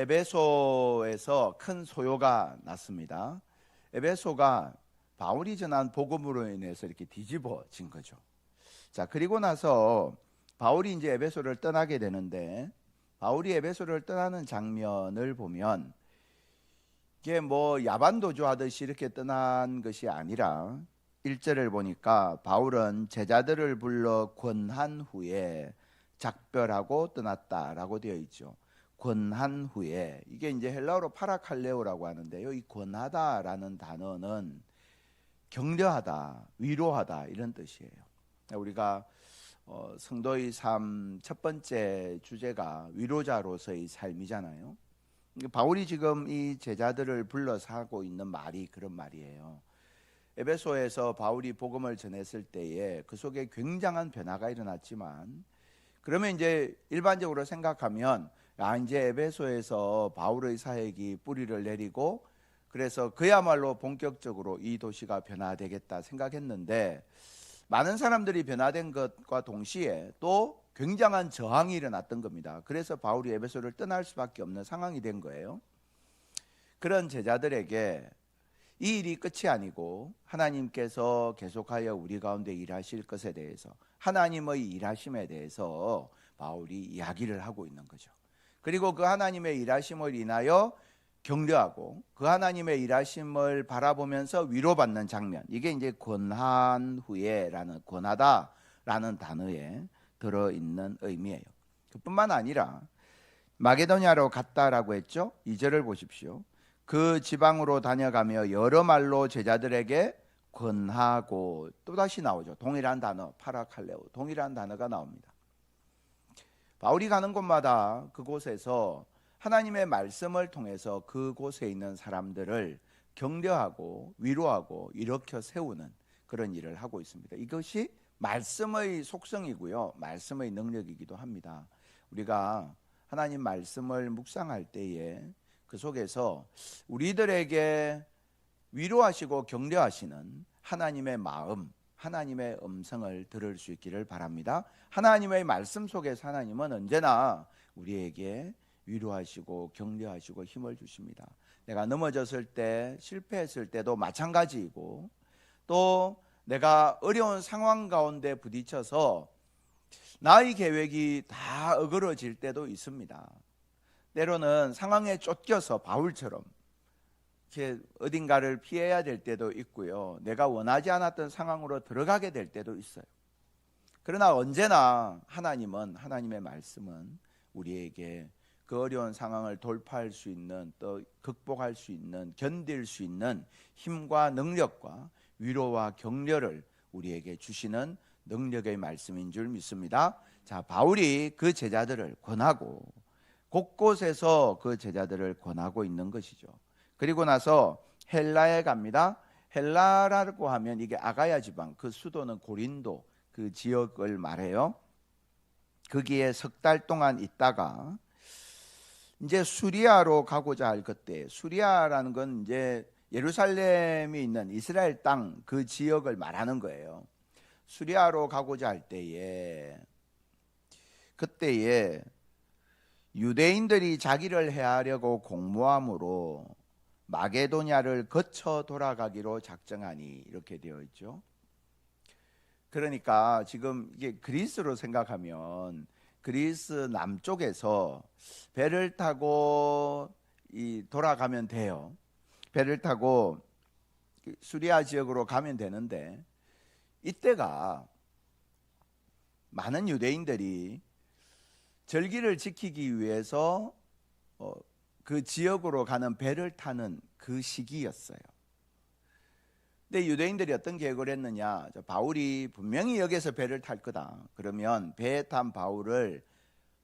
에베소에서 큰 소요가 났습니다. 에베소가 바울이 전한 복음으로 인해서 이렇게 뒤집어진 거죠. 자, 그리고 나서 바울이 이제 에베소를 떠나게 되는데 바울이 에베소를 떠나는 장면을 보면 이게 뭐 야반도주 하듯이 이렇게 떠난 것이 아니라 1절을 보니까 바울은 제자들을 불러 권한 후에 작별하고 떠났다라고 되어 있죠. 권한 후에 이게 이제 헬라어로 파라칼레오라고 하는데요. 이 권하다라는 단어는 격려하다, 위로하다 이런 뜻이에요. 우리가 어, 성도의 삶 첫 번째 주제가 위로자로서의 삶이잖아요. 바울이 지금 이 제자들을 불러서 하고 있는 말이 그런 말이에요. 에베소에서 바울이 복음을 전했을 때에 그 속에 굉장한 변화가 일어났지만 그러면 이제 일반적으로 생각하면 아 이제 에베소에서 바울의 사역이 뿌리를 내리고 그래서 그야말로 본격적으로 이 도시가 변화되겠다 생각했는데 많은 사람들이 변화된 것과 동시에 또 굉장한 저항이 일어났던 겁니다. 그래서 바울이 에베소를 떠날 수밖에 없는 상황이 된 거예요. 그런 제자들에게 이 일이 끝이 아니고 하나님께서 계속하여 우리 가운데 일하실 것에 대해서 하나님의 일하심에 대해서 바울이 이야기를 하고 있는 거죠. 그리고 그 하나님의 일하심을 인하여 격려하고 그 하나님의 일하심을 바라보면서 위로받는 장면. 이게 이제 권한 후에라는 권하다라는 단어에 들어 있는 의미예요. 그뿐만 아니라 마게도냐로 갔다라고 했죠. 2절을 보십시오. 그 지방으로 다녀가며 여러 말로 제자들에게 권하고 또 다시 나오죠. 동일한 단어 파라칼레오 동일한 단어가 나옵니다. 바울이 가는 곳마다 그곳에서 하나님의 말씀을 통해서 그곳에 있는 사람들을 격려하고 위로하고 일으켜 세우는 그런 일을 하고 있습니다. 이것이 말씀의 속성이고요. 말씀의 능력이기도 합니다. 우리가 하나님 말씀을 묵상할 때에 그 속에서 우리들에게 위로하시고 격려하시는 하나님의 마음, 하나님의 음성을 들을 수 있기를 바랍니다. 하나님의 말씀 속에서 하나님은 언제나 우리에게 위로하시고 격려하시고 힘을 주십니다. 내가 넘어졌을 때, 실패했을 때도 마찬가지이고 또 내가 어려운 상황 가운데 부딪혀서 나의 계획이 다 어그러질 때도 있습니다. 때로는 상황에 쫓겨서 바울처럼 이렇게 어딘가를 피해야 될 때도 있고요. 내가 원하지 않았던 상황으로 들어가게 될 때도 있어요. 그러나 언제나 하나님은 하나님의 말씀은 우리에게 그 어려운 상황을 돌파할 수 있는 또 극복할 수 있는 견딜 수 있는 힘과 능력과 위로와 격려를 우리에게 주시는 능력의 말씀인 줄 믿습니다. 자, 바울이 그 제자들을 권하고 곳곳에서 그 제자들을 권하고 있는 것이죠. 그리고 나서 헬라에 갑니다. 헬라라고 하면 이게 아가야 지방, 그 수도는 고린도 그 지역을 말해요. 거기에 석 달 동안 있다가 이제 수리아로 가고자 할 그때 수리아라는 건 이제 예루살렘이 있는 이스라엘 땅 그 지역을 말하는 거예요. 수리아로 가고자 할 때에 그때에 유대인들이 자기를 해하려고 공모함으로 마게도냐를 거쳐 돌아가기로 작정하니 이렇게 되어 있죠. 그러니까 지금 이게 그리스로 생각하면 그리스 남쪽에서 배를 타고 이 돌아가면 돼요. 배를 타고 수리아 지역으로 가면 되는데 이때가 많은 유대인들이 절기를 지키기 위해서 어, 그 지역으로 가는 배를 타는 그 시기였어요. 근데 유대인들이 어떤 계획을 했느냐? 바울이 분명히 여기서 배를 탈 거다. 그러면 배에 탄 바울을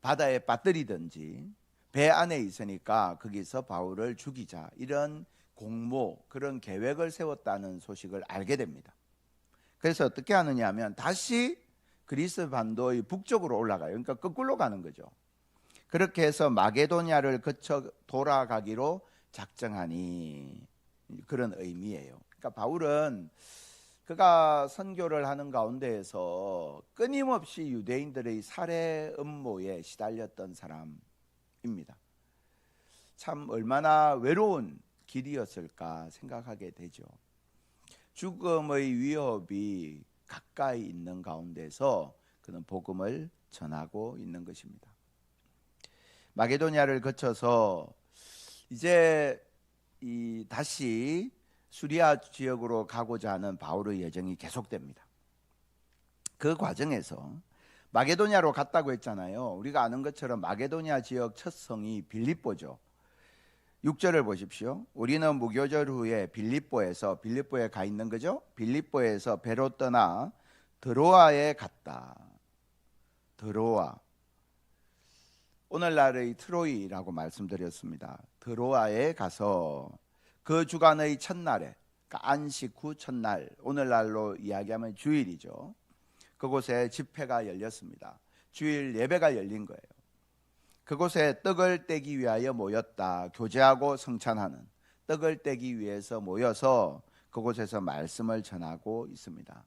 바다에 빠뜨리든지 배 안에 있으니까 거기서 바울을 죽이자. 이런 공모, 그런 계획을 세웠다는 소식을 알게 됩니다. 그래서 어떻게 하느냐 하면 다시 그리스 반도의 북쪽으로 올라가요. 그러니까 거꾸로 가는 거죠. 그렇게 해서 마게도냐를 거쳐 돌아가기로 작정하니 그런 의미예요. 그러니까 바울은 그가 선교를 하는 가운데에서 끊임없이 유대인들의 살해 음모에 시달렸던 사람입니다. 참 얼마나 외로운 길이었을까 생각하게 되죠. 죽음의 위협이 가까이 있는 가운데서 그는 복음을 전하고 있는 것입니다. 마게도니아를 거쳐서 이제 이 다시 수리아 지역으로 가고자 하는 바울의 여정이 계속됩니다. 그 과정에서 마게도니아로 갔다고 했잖아요. 우리가 아는 것처럼 마게도니아 지역 첫 성이 빌립보죠. 6절을 보십시오. 우리는 무교절 후에 빌립보에서 빌립보에 가 있는 거죠. 빌립보에서 배로 떠나 드로아에 갔다. 드로아. 오늘날의 트로이라고 말씀드렸습니다. 드로아에 가서 그 주간의 첫날에 그러니까 안식 후 첫날 오늘날로 이야기하면 주일이죠. 그곳에 집회가 열렸습니다. 주일 예배가 열린 거예요. 그곳에 떡을 떼기 위하여 모였다. 교제하고 성찬하는 떡을 떼기 위해서 모여서 그곳에서 말씀을 전하고 있습니다.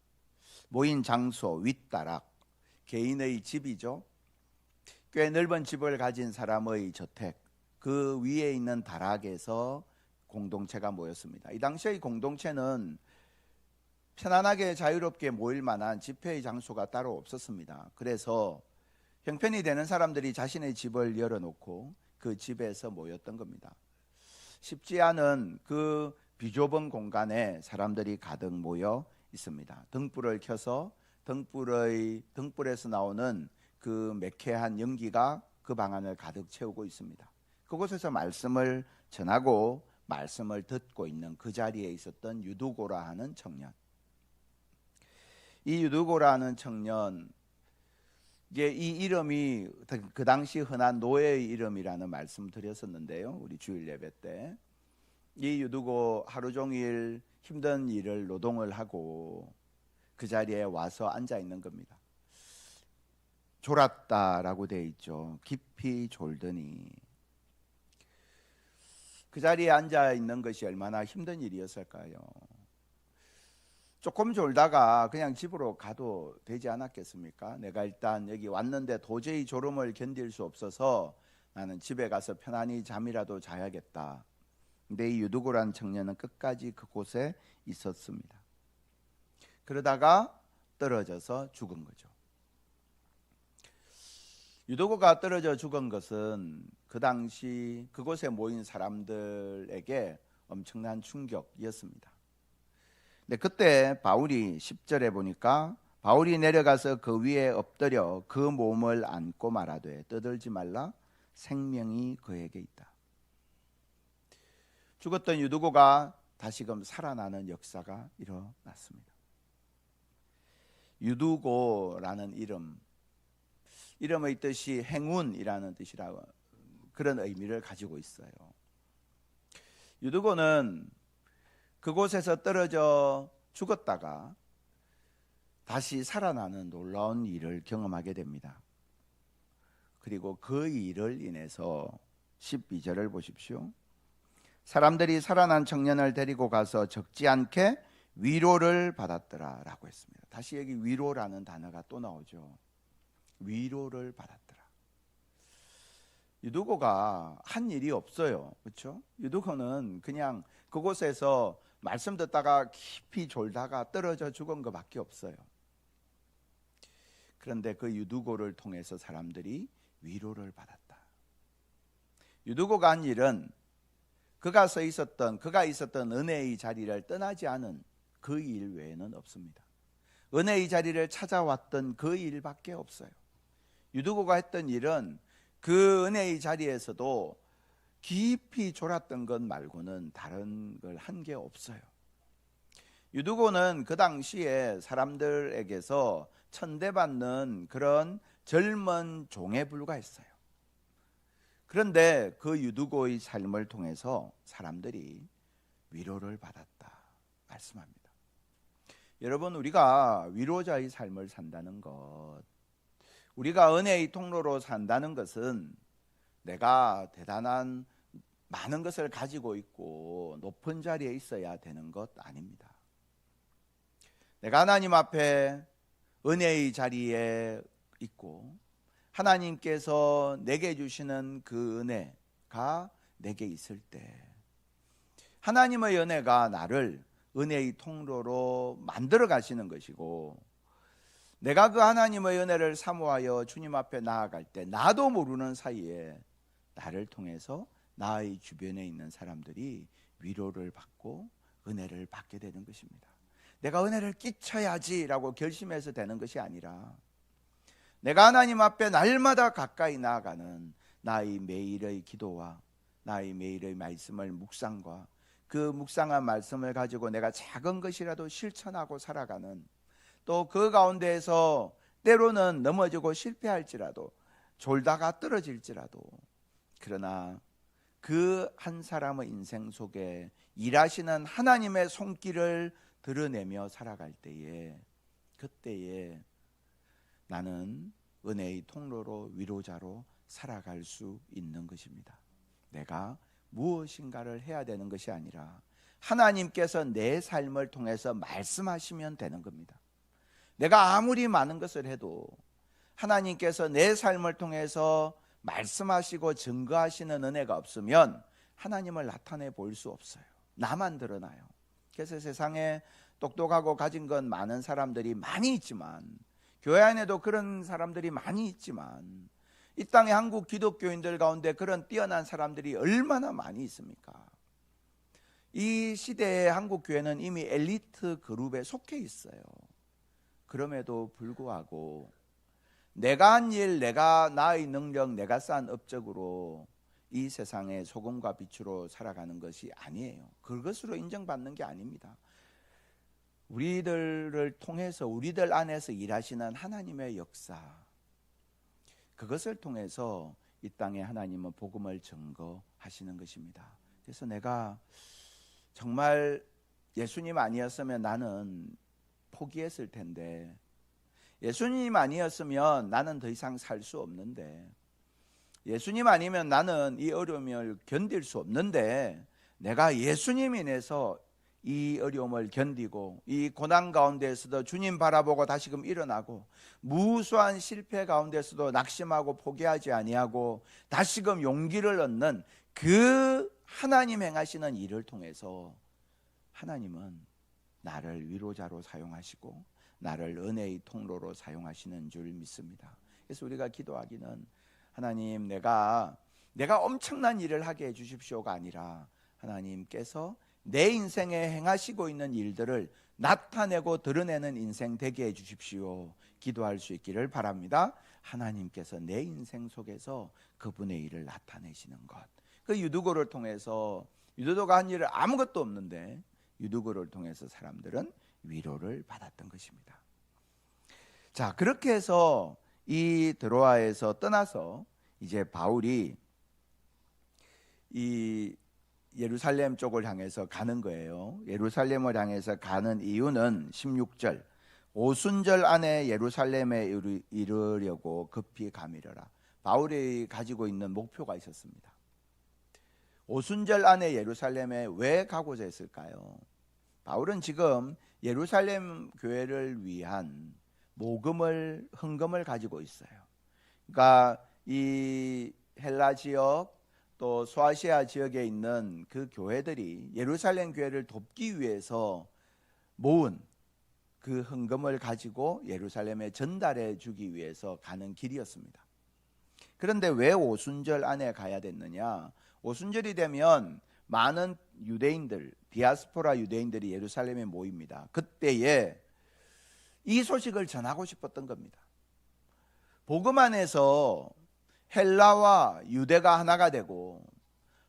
모인 장소 윗다락 개인의 집이죠. 꽤 넓은 집을 가진 사람의 저택 그 위에 있는 다락에서 공동체가 모였습니다. 이 당시의 공동체는 편안하게 자유롭게 모일 만한 집회의 장소가 따로 없었습니다. 그래서 형편이 되는 사람들이 자신의 집을 열어놓고 그 집에서 모였던 겁니다. 쉽지 않은 그 비좁은 공간에 사람들이 가득 모여 있습니다. 등불을 켜서 등불의 등불에서 나오는 그 매캐한 연기가 그 방안을 가득 채우고 있습니다. 그곳에서 말씀을 전하고 말씀을 듣고 있는 그 자리에 있었던 유두고라 하는 청년. 이 유두고라는 청년 이게 이 이름이 그 당시 흔한 노예의 이름이라는 말씀 드렸었는데요. 우리 주일 예배 때. 이 유두고 하루 종일 힘든 일을 노동을 하고 그 자리에 와서 앉아 있는 겁니다. 졸았다라고 돼 있죠. 깊이 졸더니 그 자리에 앉아 있는 것이 얼마나 힘든 일이었을까요? 조금 졸다가 그냥 집으로 가도 되지 않았겠습니까? 내가 일단 여기 왔는데 도저히 졸음을 견딜 수 없어서 나는 집에 가서 편안히 잠이라도 자야겠다. 근데 이 유두고란 청년은 끝까지 그곳에 있었습니다. 그러다가 떨어져서 죽은 거죠. 유도고가 떨어져 죽은 것은 그 당시 그곳에 모인 사람들에게 엄청난 충격이었습니다. 근데 그때 바울이 10절에 보니까 바울이 내려가서 그 위에 엎드려 그 몸을 안고 말하되 떠들지 말라 생명이 그에게 있다. 죽었던 유두고가 다시금 살아나는 역사가 일어났습니다. 유두고라는 이름 이름의 뜻이 행운이라는 뜻이라고 그런 의미를 가지고 있어요. 유두고는 그곳에서 떨어져 죽었다가 다시 살아나는 놀라운 일을 경험하게 됩니다. 그리고 그 일을 인해서 12절을 보십시오. 사람들이 살아난 청년을 데리고 가서 적지 않게 위로를 받았더라라고 했습니다. 다시 여기 위로라는 단어가 또 나오죠. 위로를 받았더라. 유두고가 한 일이 없어요. 그렇죠? 유두고는 그냥 그곳에서 말씀 듣다가 깊이 졸다가 떨어져 죽은 것밖에 없어요. 그런데 그 유두고를 통해서 사람들이 위로를 받았다. 유두고가 한 일은 그가 서 있었던 그가 있었던 은혜의 자리를 떠나지 않은 그 일 외에는 없습니다. 은혜의 자리를 찾아왔던 그 일밖에 없어요. 유두고가 했던 일은 그 은혜의 자리에서도 깊이 졸았던 것 말고는 다른 걸 한 게 없어요. 유두고는 그 당시에 사람들에게서 천대받는 그런 젊은 종에 불과했어요. 그런데 그 유두고의 삶을 통해서 사람들이 위로를 받았다 말씀합니다. 여러분 우리가 위로자의 삶을 산다는 것 우리가 은혜의 통로로 산다는 것은 내가 대단한 많은 것을 가지고 있고 높은 자리에 있어야 되는 것 아닙니다. 내가 하나님 앞에 은혜의 자리에 있고 하나님께서 내게 주시는 그 은혜가 내게 있을 때 하나님의 은혜가 나를 은혜의 통로로 만들어 가시는 것이고 내가 그 하나님의 은혜를 사모하여 주님 앞에 나아갈 때 나도 모르는 사이에 나를 통해서 나의 주변에 있는 사람들이 위로를 받고 은혜를 받게 되는 것입니다. 내가 은혜를 끼쳐야지라고 결심해서 되는 것이 아니라 내가 하나님 앞에 날마다 가까이 나아가는 나의 매일의 기도와 나의 매일의 말씀을 묵상과 그 묵상한 말씀을 가지고 내가 작은 것이라도 실천하고 살아가는 또 그 가운데에서 때로는 넘어지고 실패할지라도 졸다가 떨어질지라도 그러나 그 한 사람의 인생 속에 일하시는 하나님의 손길을 드러내며 살아갈 때에 그때에 나는 은혜의 통로로 위로자로 살아갈 수 있는 것입니다. 내가 무엇인가를 해야 되는 것이 아니라 하나님께서 내 삶을 통해서 말씀하시면 되는 겁니다. 내가 아무리 많은 것을 해도 하나님께서 내 삶을 통해서 말씀하시고 증거하시는 은혜가 없으면 하나님을 나타내 볼 수 없어요. 나만 드러나요. 그래서 세상에 똑똑하고 가진 건 많은 사람들이 많이 있지만 교회 안에도 그런 사람들이 많이 있지만 이 땅의 한국 기독교인들 가운데 그런 뛰어난 사람들이 얼마나 많이 있습니까? 이 시대의 한국 교회는 이미 엘리트 그룹에 속해 있어요. 그럼에도 불구하고 내가 한 일, 내가 나의 능력, 내가 쌓은 업적으로 이 세상의 소금과 빛으로 살아가는 것이 아니에요. 그것으로 인정받는 게 아닙니다. 우리들을 통해서 우리들 안에서 일하시는 하나님의 역사 그것을 통해서 이 땅에 하나님은 복음을 증거하시는 것입니다. 그래서 내가 정말 예수님 아니었으면 나는 포기했을 텐데. 예수님 아니었으면 나는 더 이상 살 수 없는데. 예수님 아니면 나는 이 어려움을 견딜 수 없는데 내가 예수님 인해서 이 어려움을 견디고 이 고난 가운데에서도 주님 바라보고 다시금 일어나고 무수한 실패 가운데서도 낙심하고 포기하지 아니하고 다시금 용기를 얻는 그 하나님 행하시는 일을 통해서 하나님은 나를 위로자로 사용하시고 나를 은혜의 통로로 사용하시는 줄 믿습니다. 그래서 우리가 기도하기는 하나님 내가 내가 엄청난 일을 하게 해 주십시오가 아니라 하나님께서 내 인생에 행하시고 있는 일들을 나타내고 드러내는 인생 되게 해 주십시오. 기도할 수 있기를 바랍니다. 하나님께서 내 인생 속에서 그분의 일을 나타내시는 것. 그 유두고를 통해서 유두도가 한 일을 아무것도 없는데 유두고를 통해서 사람들은 위로를 받았던 것입니다. 자, 그렇게 해서 이 드로아에서 떠나서 이제 바울이 이 예루살렘 쪽을 향해서 가는 거예요. 예루살렘을 향해서 가는 이유는 16절 오순절 안에 예루살렘에 이르려고 급히 가미려라. 바울이 가지고 있는 목표가 있었습니다. 오순절 안에 예루살렘에 왜 가고자 했을까요? 바울은 지금 예루살렘 교회를 위한 모금을 헌금을 가지고 있어요. 그러니까 이 헬라 지역 또 소아시아 지역에 있는 그 교회들이 예루살렘 교회를 돕기 위해서 모은 그 헌금을 가지고 예루살렘에 전달해 주기 위해서 가는 길이었습니다. 그런데 왜 오순절 안에 가야 됐느냐? 오순절이 되면 많은 유대인들, 디아스포라 유대인들이 예루살렘에 모입니다. 그때에 이 소식을 전하고 싶었던 겁니다. 복음 안에서 헬라와 유대가 하나가 되고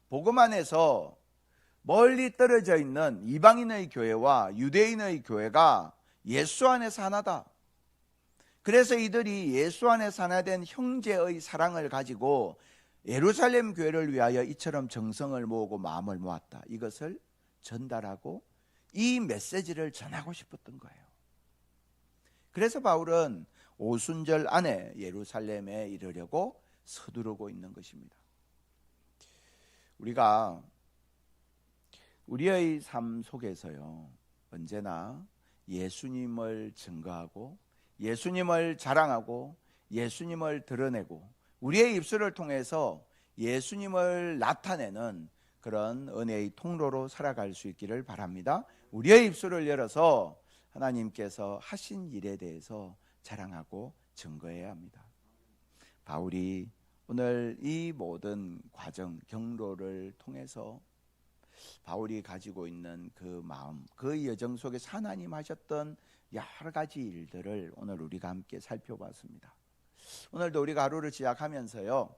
복음 안에서 멀리 떨어져 있는 이방인의 교회와 유대인의 교회가 예수 안에서 하나다. 그래서 이들이 예수 안에서 하나 된 형제의 사랑을 가지고 예루살렘 교회를 위하여 이처럼 정성을 모으고 마음을 모았다. 이것을 전달하고 이 메시지를 전하고 싶었던 거예요. 그래서 바울은 오순절 안에 예루살렘에 이르려고 서두르고 있는 것입니다. 우리가 우리의 삶 속에서요, 언제나 예수님을 증거하고 예수님을 자랑하고 예수님을 드러내고 우리의 입술을 통해서 예수님을 나타내는 그런 은혜의 통로로 살아갈 수 있기를 바랍니다. 우리의 입술을 열어서 하나님께서 하신 일에 대해서 자랑하고 증거해야 합니다. 바울이 오늘 이 모든 과정 경로를 통해서 바울이 가지고 있는 그 마음, 그 여정 속에서 하나님 하셨던 여러 가지 일들을 오늘 우리가 함께 살펴봤습니다. 오늘도 우리가 하루를 시작하면서요.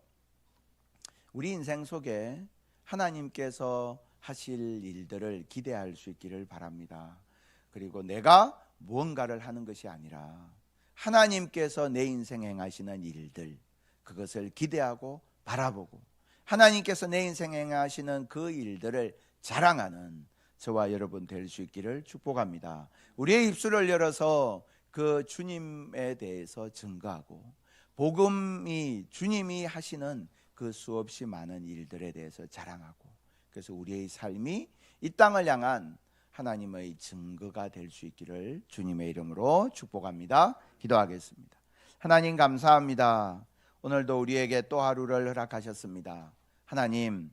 우리 인생 속에 하나님께서 하실 일들을 기대할 수 있기를 바랍니다. 그리고 내가 무언가를 하는 것이 아니라 하나님께서 내 인생 행하시는 일들 그것을 기대하고 바라보고 하나님께서 내 인생 행하시는 그 일들을 자랑하는 저와 여러분 될 수 있기를 축복합니다. 우리의 입술을 열어서 그 주님에 대해서 증거하고 복음이 주님이 하시는 그 수없이 많은 일들에 대해서 자랑하고 그래서 우리의 삶이 이 땅을 향한 하나님의 증거가 될 수 있기를 주님의 이름으로 축복합니다. 기도하겠습니다. 하나님 감사합니다. 오늘도 우리에게 또 하루를 허락하셨습니다. 하나님,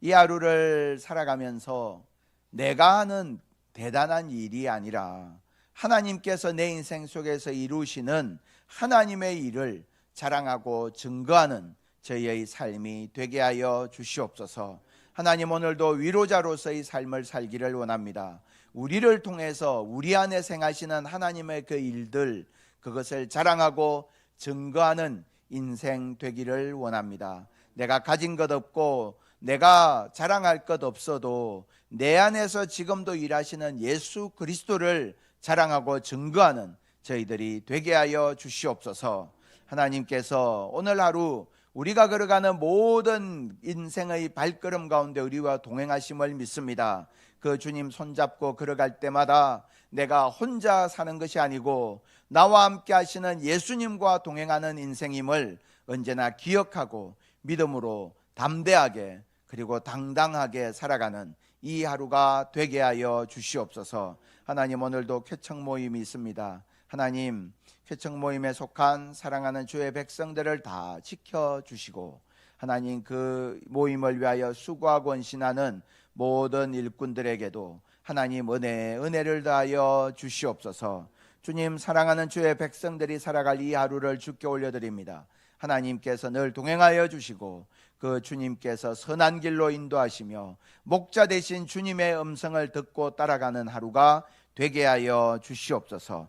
이 하루를 살아가면서 내가 하는 대단한 일이 아니라 하나님께서 내 인생 속에서 이루시는 하나님의 일을 자랑하고 증거하는 저희의 삶이 되게 하여 주시옵소서. 하나님 오늘도 위로자로서의 삶을 살기를 원합니다. 우리를 통해서 우리 안에 생하시는 하나님의 그 일들 그것을 자랑하고 증거하는 인생 되기를 원합니다. 내가 가진 것 없고 내가 자랑할 것 없어도 내 안에서 지금도 일하시는 예수 그리스도를 자랑하고 증거하는 저희들이 되게 하여 주시옵소서. 하나님께서 오늘 하루 우리가 걸어가는 모든 인생의 발걸음 가운데 우리와 동행하심을 믿습니다. 그 주님 손잡고 걸어갈 때마다 내가 혼자 사는 것이 아니고 나와 함께 하시는 예수님과 동행하는 인생임을 언제나 기억하고 믿음으로 담대하게 그리고 당당하게 살아가는 이 하루가 되게 하여 주시옵소서. 하나님 오늘도 쾌청 모임이 있습니다. 하나님 회청 모임에 속한 사랑하는 주의 백성들을 다 지켜 주시고 하나님 그 모임을 위하여 수고하고 헌신하는 모든 일꾼들에게도 하나님 은혜 은혜를 다하여 주시옵소서. 주님 사랑하는 주의 백성들이 살아갈 이 하루를 주께 올려드립니다. 하나님께서 늘 동행하여 주시고 그 주님께서 선한 길로 인도하시며 목자 되신 주님의 음성을 듣고 따라가는 하루가 되게 하여 주시옵소서.